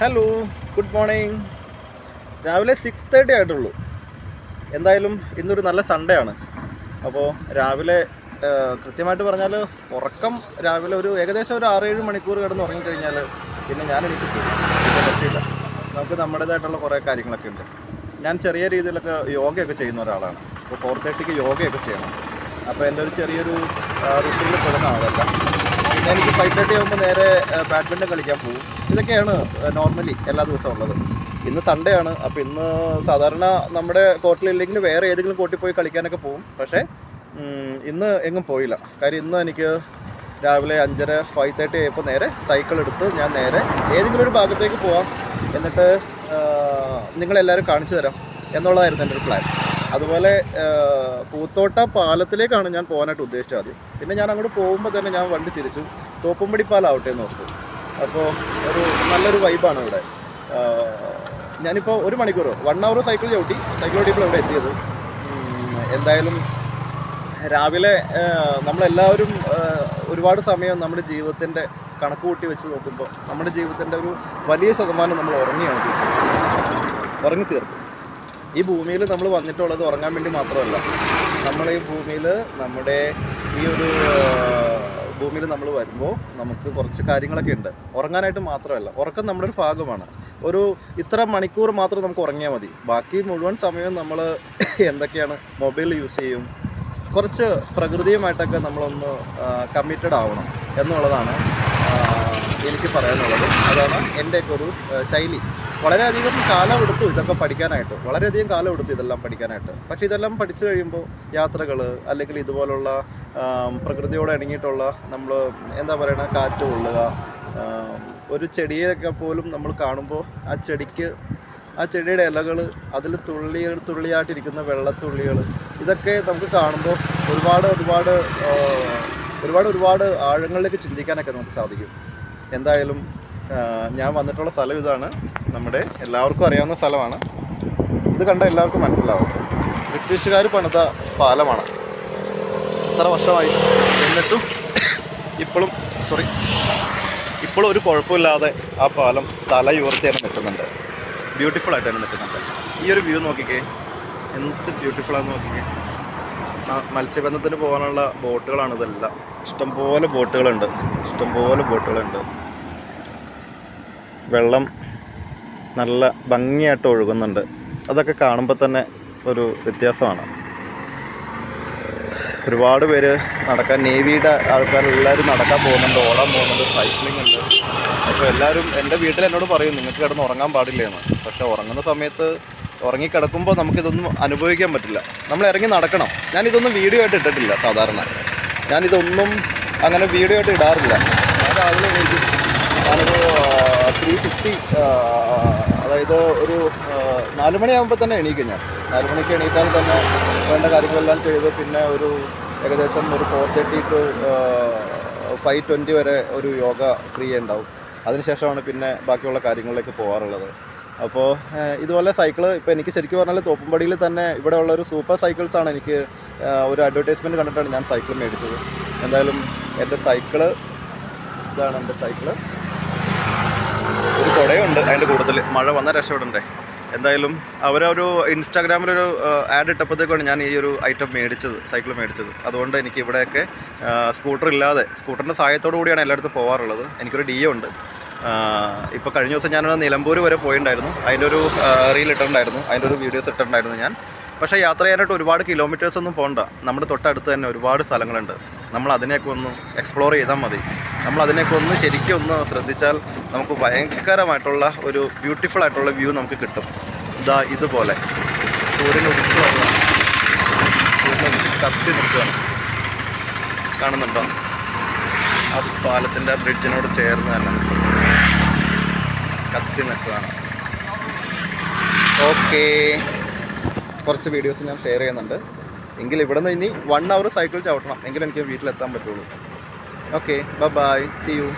Hello good morning രാവിലെ six thirty ആയിട്ടുള്ളൂ. എന്തായാലും ഇന്നൊരു നല്ല സൺഡേ ആണ്. അപ്പോൾ രാവിലെ കൃത്യമായിട്ട് പറഞ്ഞാൽ ഉറക്കം രാവിലെ ഒരു ഏകദേശം ഒരു ആറേഴ് മണിക്കൂർ കിടന്ന് ഉറങ്ങിക്കഴിഞ്ഞാൽ പിന്നെ ഞാൻ എനിക്ക് പറ്റിയില്ല. നമുക്ക് നമ്മുടേതായിട്ടുള്ള കുറേ കാര്യങ്ങളൊക്കെ ഉണ്ട്. ഞാൻ ചെറിയ രീതിയിലൊക്കെ യോഗയൊക്കെ ചെയ്യുന്ന ഒരാളാണ്. അപ്പോൾ ഫോർ തേർട്ടിക്ക് യോഗയൊക്കെ ചെയ്യണം. അപ്പോൾ എന്റെ ഒരു ചെറിയൊരു റുട്ടീനിൽ പെടുന്ന പിന്നെ എനിക്ക് ഫൈവ് തേർട്ടി ആകുമ്പോൾ നേരെ ബാഡ്മിന്റൺ കളിക്കാൻ പോകും ഇതൊക്കെയാണ് നോർമലി എല്ലാ ദിവസവും ഉള്ളത്. ഇന്ന് സൺഡേ ആണ്. അപ്പോൾ ഇന്ന് സാധാരണ നമ്മുടെ കോർട്ടിലില്ലെങ്കിൽ വേറെ ഏതെങ്കിലും കോർട്ടിൽ പോയി കളിക്കാനൊക്കെ പോകും പക്ഷേ ഇന്ന് എങ്ങും പോയില്ല. കാര്യം ഇന്ന് എനിക്ക് രാവിലെ അഞ്ചര ഫൈവ് തേർട്ടി ആയപ്പോൾ നേരെ സൈക്കിൾ എടുത്ത് ഞാൻ നേരെ ഏതെങ്കിലും ഒരു ഭാഗത്തേക്ക് പോവാം. എന്നിട്ട് നിങ്ങളെല്ലാവരും കാണിച്ചു തരാം. എന്നുള്ളതായിരുന്നു എന്റെ ഒരു പ്ലാൻ അതുപോലെ പൂത്തോട്ട പാലത്തിലേക്കാണ് ഞാൻ പോകാനായിട്ട് ഉദ്ദേശിച്ചത് ആദ്യം. പിന്നെ ഞാൻ അങ്ങോട്ട് പോകുമ്പോൾ തന്നെ ഞാൻ വണ്ടി തിരിച്ചു. തോപ്പുംപടി പാലാവട്ടെ എന്ന് ഓർത്തു അപ്പോൾ ഒരു നല്ലൊരു വൈബാണ് ഇവിടെ ഞാനിപ്പോൾ ഒരു മണിക്കൂർ വൺ അവർ സൈക്കിൾ ചവിട്ടി സൈക്കിൾ ചവിട്ടിയപ്പോൾ ഇവിടെ എത്തിയത്. എന്തായാലും രാവിലെ നമ്മളെല്ലാവരും ഒരുപാട് സമയം നമ്മുടെ ജീവിതത്തിന്റെ കണക്ക് കൂട്ടി വെച്ച് നോക്കുമ്പോൾ നമ്മുടെ ജീവിതത്തിന്റെ ഒരു വലിയ ശതമാനം നമ്മൾ ഉറങ്ങിയാണ്. ഉറങ്ങി തീർക്കും ഈ ഭൂമിയിൽ നമ്മൾ വന്നിട്ടുള്ളത് ഉറങ്ങാൻ വേണ്ടി മാത്രമല്ല. നമ്മൾ ഈ ഭൂമിയിൽ നമ്മുടെ ഈ ഒരു ഭൂമിയിൽ നമ്മൾ വരുമ്പോൾ നമുക്ക് കുറച്ച് കാര്യങ്ങളൊക്കെ ഉണ്ട്. ഉറങ്ങാനായിട്ട് മാത്രമല്ല ഉറക്കം നമ്മുടെ ഒരു ഭാഗമാണ്. ഒരു ഇത്ര മണിക്കൂർ മാത്രം നമുക്ക് ഉറങ്ങിയാൽ മതി. ബാക്കി മുഴുവൻ സമയവും നമ്മൾ എന്തൊക്കെയാണ് മൊബൈൽ യൂസ് ചെയ്യും? കുറച്ച് പ്രകൃതിയുമായിട്ടൊക്കെ നമ്മളൊന്ന് കമ്മിറ്റഡ് ആവണം എന്നുള്ളതാണ് എനിക്ക് പറയാനുള്ളത്. അതാണ് എന്റെയൊക്കെ ഒരു ശൈലി. വളരെയധികം കാലം എടുത്തു ഇതൊക്കെ പഠിക്കാനായിട്ട്. വളരെയധികം കാലം എടുത്തു ഇതെല്ലാം പഠിക്കാനായിട്ട്. പക്ഷെ ഇതെല്ലാം പഠിച്ചു കഴിയുമ്പോൾ യാത്രകൾ അല്ലെങ്കിൽ ഇതുപോലുള്ള പ്രകൃതിയോട് ഇണങ്ങിയിട്ടുള്ള നമ്മൾ എന്താ പറയുക കാറ്റ് കൊള്ളുക ഒരു ചെടിയൊക്കെ പോലും നമ്മൾ കാണുമ്പോൾ ആ ചെടിക്ക് ആ ചെടിയുടെ ഇലകൾ അതിൽ തുള്ളികൾ തുള്ളിയായിട്ടിരിക്കുന്ന വെള്ളത്തുള്ളികൾ ഇതൊക്കെ നമുക്ക് കാണുമ്പോൾ ഒരുപാട് ഒരുപാട് ഒരുപാട് ഒരുപാട് ആഴങ്ങളിലേക്ക് ചിന്തിക്കാനൊക്കെ നമുക്ക് സാധിക്കും. എന്തായാലും ഞാൻ വന്നിട്ടുള്ള സ്ഥലം ഇതാണ്. നമ്മുടെ എല്ലാവർക്കും അറിയാവുന്ന സ്ഥലമാണ്. ഇത് കണ്ട എല്ലാവർക്കും മനസ്സിലാവും. ബ്രിട്ടീഷുകാർ പണിത പാലമാണ്. എത്ര വർഷമായി എന്നിട്ടും ഇപ്പോഴും സോറി ഇപ്പോഴും ഒരു കുഴപ്പമില്ലാതെ ആ പാലം തല ഉയർത്തിയാണ് നിൽക്കുന്നുണ്ട്. ബ്യൂട്ടിഫുൾ ആയിട്ട് തന്നെ നിൽക്കുന്നുണ്ട്. ഈ ഒരു വ്യൂ നോക്കിക്കേ. എന്ത് ബ്യൂട്ടിഫുൾ ആണെന്ന് നോക്കിക്കേ. മത്സ്യബന്ധത്തിന് പോകാനുള്ള ബോട്ടുകളാണ് ഇതെല്ലാം. ഇഷ്ടംപോലെ ബോട്ടുകളുണ്ട്. ഇഷ്ടംപോലെ ബോട്ടുകളുണ്ട്. വെള്ളം നല്ല ഭംഗിയായിട്ട് ഒഴുകുന്നുണ്ട്. അതൊക്കെ കാണുമ്പോൾ തന്നെ ഒരു വ്യത്യാസമാണ്. ഒരുപാട് പേര് നടക്കാൻ നേവിയുടെ ആൾക്കാരെല്ലാവരും നടക്കാൻ പോകുന്നുണ്ട് ഓടാൻ പോകുന്നുണ്ട് സൈക്ലിംഗ് ഉണ്ട്. അപ്പോൾ എല്ലാവരും എന്റെ വീട്ടിൽ എന്നോട് പറയും നിങ്ങൾക്ക് കിടന്ന് ഉറങ്ങാൻ പാടില്ല എന്ന് പക്ഷേ ഉറങ്ങുന്ന സമയത്ത് ഉറങ്ങിക്കിടക്കുമ്പോൾ നമുക്കിതൊന്നും അനുഭവിക്കാൻ പറ്റില്ല. നമ്മൾ ഇറങ്ങി നടക്കണം. ഞാനിതൊന്നും വീഡിയോ ആയിട്ട് ഇട്ടിട്ടില്ല സാധാരണ. ഞാനിതൊന്നും അങ്ങനെ വീഡിയോ ആയിട്ട് ഇടാറില്ല. ഞാൻ രാവിലെ ഞാനൊരു ത്രീ ഫിഫ്റ്റി അതായത് ഒരു നാല് മണിയാകുമ്പോൾ തന്നെ എണീക്കും ഞാൻ. നാല് മണിക്ക് എണീറ്റാൽ തന്നെ വേണ്ട കാര്യങ്ങളെല്ലാം ചെയ്ത് പിന്നെ ഒരു ഏകദേശം ഒരു four thirty two five twenty വരെ ഒരു യോഗ ഫ്രീ ഉണ്ടാവും. അതിനുശേഷമാണ് പിന്നെ ബാക്കിയുള്ള കാര്യങ്ങളിലേക്ക് പോകാറുള്ളത്. അപ്പോൾ ഇതുപോലെ സൈക്കിൾ ഇപ്പോൾ എനിക്ക് ശരിക്കും പറഞ്ഞാൽ തോപ്പുംപടിയിൽ തന്നെ ഇവിടെ ഉള്ള ഒരു സൂപ്പർ സൈക്കിൾസാണ് എനിക്ക് ഒരു അഡ്വർടൈസ്മെന്റ് കണ്ടിട്ടാണ് ഞാൻ സൈക്കിൾ മേടിച്ചത്. എന്തായാലും എന്റെ സൈക്കിൾ ഇതാണ് എന്റെ സൈക്കിൾ കുടയുണ്ട് അതിന്റെ കൂടുതൽ. മഴ വന്ന രക്ഷപ്പെടണ്ടേ? എന്തായാലും അവരൊരു ഇൻസ്റ്റാഗ്രാമിലൊരു ആഡ് ഇട്ടപ്പോഴത്തേക്കാണ് ഞാൻ ഈ ഒരു ഐറ്റം മേടിച്ചത് സൈക്കിൾ മേടിച്ചത്. അതുകൊണ്ട് എനിക്ക് ഇവിടെയൊക്കെ സ്കൂട്ടർ ഇല്ലാതെ സ്കൂട്ടറിന്റെ സഹായത്തോടു കൂടിയാണ് എല്ലായിടത്തും പോകാറുള്ളത് എനിക്കൊരു ഡി ഉണ്ട്. ഇപ്പോൾ കഴിഞ്ഞ ദിവസം ഞാൻ നിലമ്പൂർ വരെ പോയിട്ടുണ്ടായിരുന്നു അതിന്റെ ഒരു റീൽ ഇട്ടിട്ടുണ്ടായിരുന്നു. അതിന്റെ ഒരു വീഡിയോസ് ഇട്ടിട്ടുണ്ടായിരുന്നു ഞാൻ. പക്ഷേ യാത്ര ചെയ്യാനായിട്ട് ഒരുപാട് കിലോമീറ്റേഴ്സ് ഒന്നും പോകണ്ട നമ്മുടെ തൊട്ടടുത്ത് തന്നെ ഒരുപാട് സ്ഥലങ്ങളുണ്ട്. നമ്മൾ അതിനെയൊക്കെ ഒന്ന് എക്സ്പ്ലോർ ചെയ്താൽ മതി. നമ്മൾ അതിനെയൊക്കെ ഒന്ന് ശരിക്കും ഒന്ന് ശ്രദ്ധിച്ചാൽ നമുക്ക് ഭയങ്കരമായിട്ടുള്ള ഒരു ബ്യൂട്ടിഫുൾ ആയിട്ടുള്ള വ്യൂ നമുക്ക് കിട്ടും. ഇതാ ഇതുപോലെ. സൂര്യൻ കത്തി നിൽക്കുകയാണ്. കാണുന്നുണ്ടോ? ആ പാലത്തിന്റെ ബ്രിഡ്ജിനോട് ചേർന്ന് തന്നെ കത്തി നിൽക്കുകയാണ്. ഓക്കേ കുറച്ച് വീഡിയോസ് ഞാൻ ഷെയർ ചെയ്യുന്നുണ്ട്. എങ്കിൽ ഇവിടെ നിന്ന് ഇനി വൺ അവർ സൈക്കിൾ ചവിട്ടണം. എങ്കിൽ എനിക്ക് വീട്ടിലെത്താൻ പറ്റുള്ളൂ. Okay bye C U